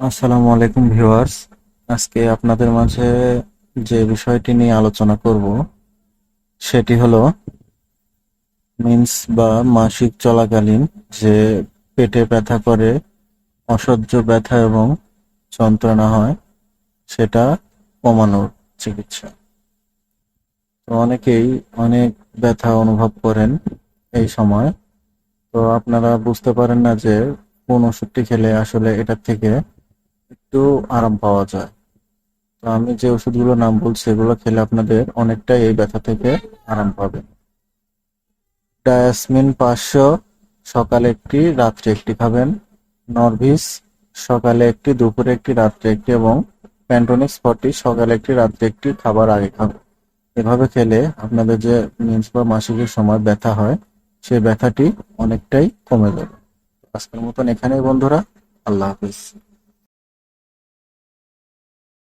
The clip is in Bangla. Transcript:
আসসালামু আলাইকুম ভিউয়ার্স। আজকে আপনাদের মাঝে যে বিষয়টি নিয়ে আলোচনা করব, সেটি হলো মিন্স বা মাসিক চলাকালীন যে পেটে ব্যথা করে, অসহ্য ব্যথা এবং যন্ত্রণা হয়, সেটা কমানোর চিকিৎসা। তো অনেকেই অনেক ব্যথা অনুভব করেন এই সময়। তো আপনারা বুঝতে পারেন না যে কোন ওষুধটি খেলে আসলে এটার থেকে একটু আরাম পাওয়া যায়। তো আমি যে ওষুধগুলোর নাম বলছি, এগুলো খেলে আপনাদের অনেকটাই এই ব্যথা থেকে আরাম পাবেন ডায়াসমিন পাঁচশো, সকালে একটি, রাত্রে একটি খাবেন। নরভিস, সকালে একটি, দুপুরে একটি, রাত্রে একটি এবং প্যান্টোনিক্স ফর্টি, সকালে একটি, রাত্রে একটি খাবার আগে খাবেন। এভাবে খেলে আপনাদের যে মেন্স বা মাসিকের সময় ব্যথা হয়, সেই ব্যথাটি অনেকটাই কমে যাবে। আজকের মতন এখানেই বন্ধুরা, আল্লাহ হাফিজ।